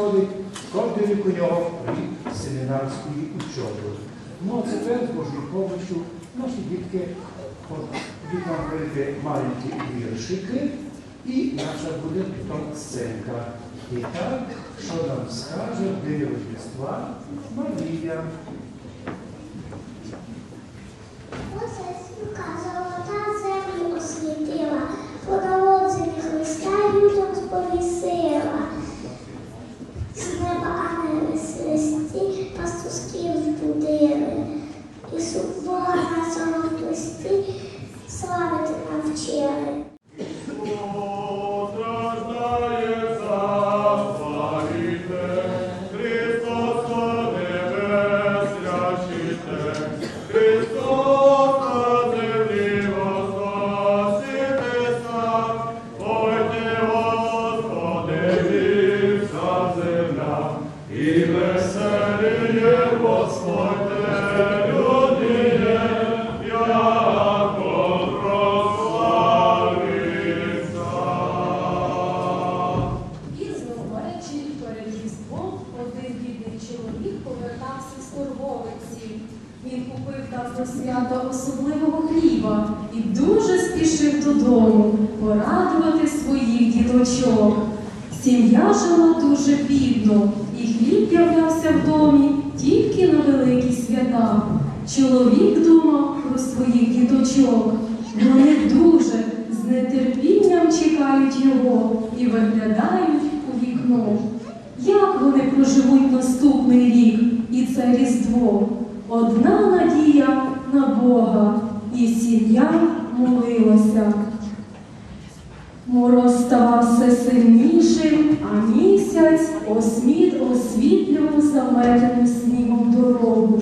церкви кожен рік у нього рік семінарської учоби. Ну а тепер з Божою помощю наші дітки будуть маленькі віршики, і наша буде потім сценка. І так, що нам скаже день Рождества Марія. birthday. Дуже бідно, і хліб являвся в домі тільки на великі свята. Чоловік думав про своїх діточок. Вони дуже з нетерпінням чекають його і виглядають у вікно. Як вони проживуть наступний рік і це Різдво? Одна надія на Бога, і сім'я молилася. Мороз ставав все сильнішим, а місяць осміт освітлював заметену снігом дорогу.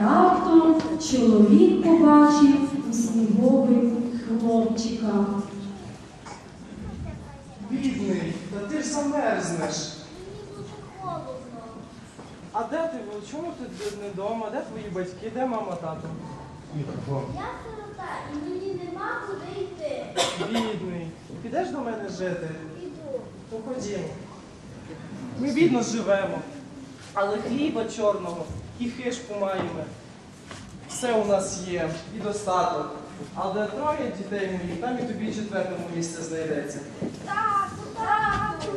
Раптом чоловік побачив у сніговик хлопчика. Бідний, та ти ж замерзнеш. А де ти? Чому ти не вдома? Де твої батьки? Де мама, тато? Я сирота, і мені нема куди. Бідний. Підеш до мене жити? То ходімо. Ми бідно живемо, але хліба чорного і хишку маємо. Все у нас є і достаток. А де троє дітей моїх, там і тобі четвертому місце знайдеться. Тату, тату.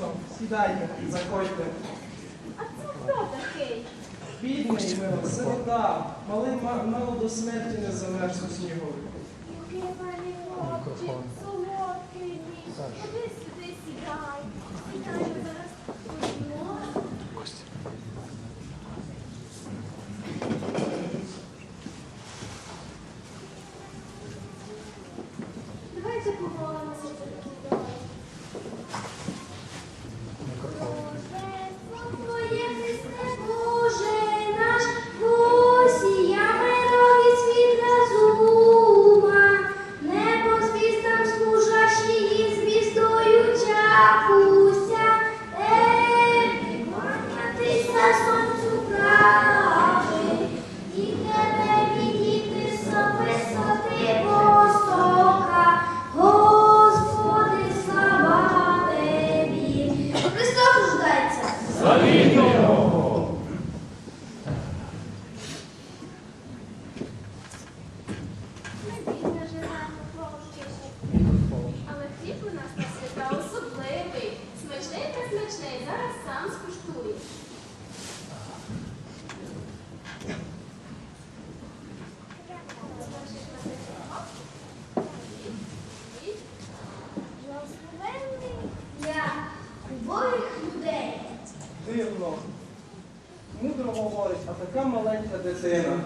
Ну, сідайте, заходьте. А це хто такий? Бідний мило, сирота, малий ма- мало до смерті не замерз у снігу. Який солодкий мій. Дитина.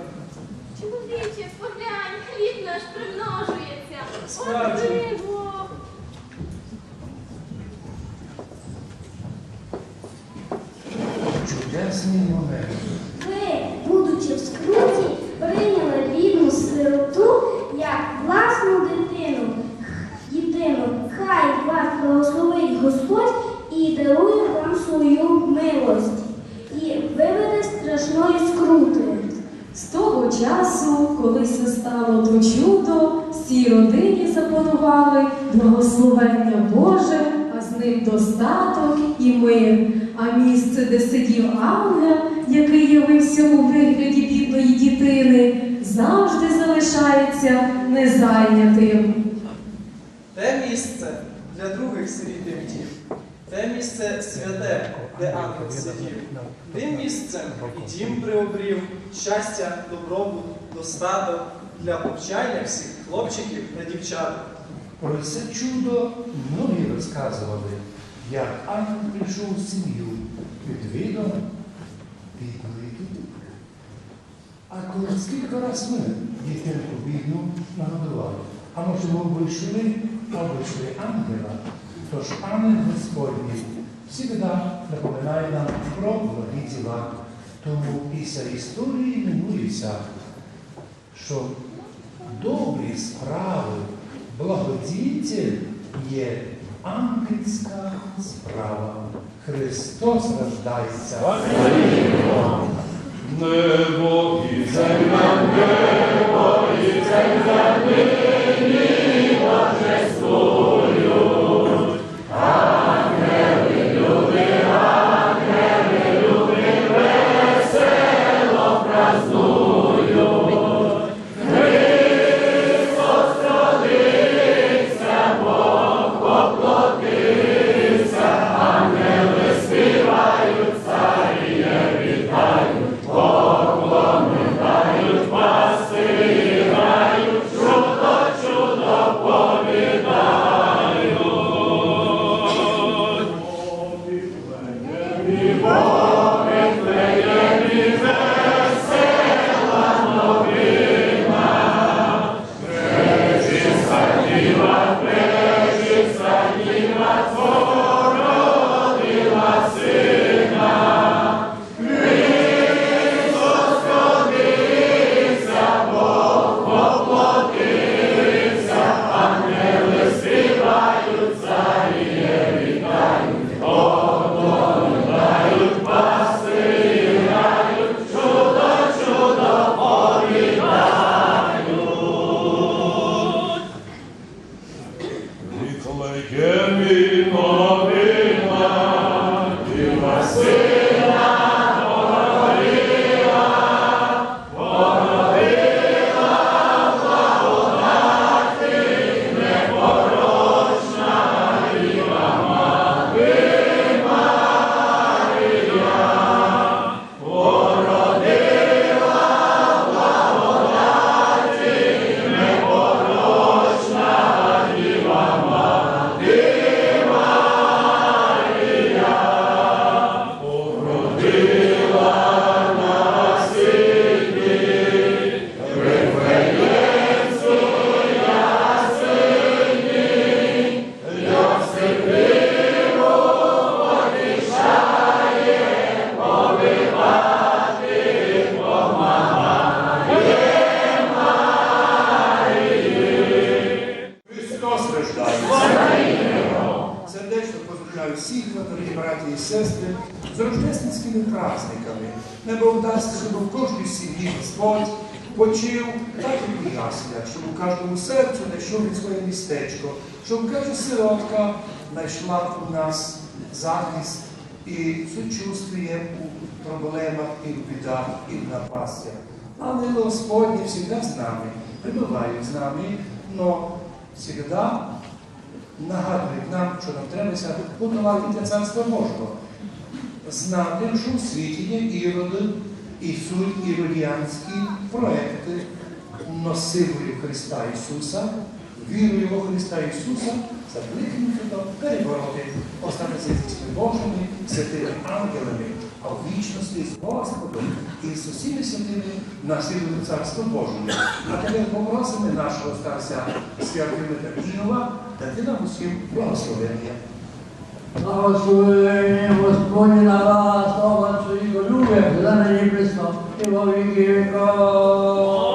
Чоловіче, поглянь, хліб наш примножується. Справді. Диво. Чудесний момент. Часу, коли се стало то чудо, всій родині запланували благословення Боже, а з ним достаток і мир. А місце, де сидів ангел, який явився у вигляді бідної дітини, завжди залишається незайнятим. Те місце для других сиріт і вдів, те місце святе, де ангел сидів. Тим місцем і дім приобрів, щастя, добробут, достаток для повчання всіх хлопчиків та дівчат. Про це чудо многі розказували, як ангел прийшов у сім'ю під видом бідної. А коли скільки раз ми дитинку бідну нагодували, а може ми обійшли, обійшли ангела, тож ангел Господній завжди напоминає нам про благі діла. Тому після історії іменується, що добрі справи, благодійців є ангельська справа. Христос рождається. Небо і земля, небо і земля, нині like every night. Небо вдасться, щоб в кожній сім'ї Господь почив так і ясля, щоб у кожному серцю знайшов він своє містечко, щоб кожна сиротка знайшла у нас захист і сочувствие у проблемах і в бідах, і в напастях. Ангели Господні завжди з нами, прибувають з нами, но завжди нагадують нам, що нам треба готувати для Царства Божого. Знати, що є іроди і суть іродіанські проекти носивою Христа Ісуса, вірою во Христа Ісуса, закликнути до перебороти, остатися зі святими Божими, святими ангелами, а в вічності з Господом і з усіми святими наслідуємо Царство Божє. А тепер попросимо нашого старця Святого Ківа дати нам усім благословення. Благословення Господні на вас, слава Твоїх любих, за нині присно, і во віки віков.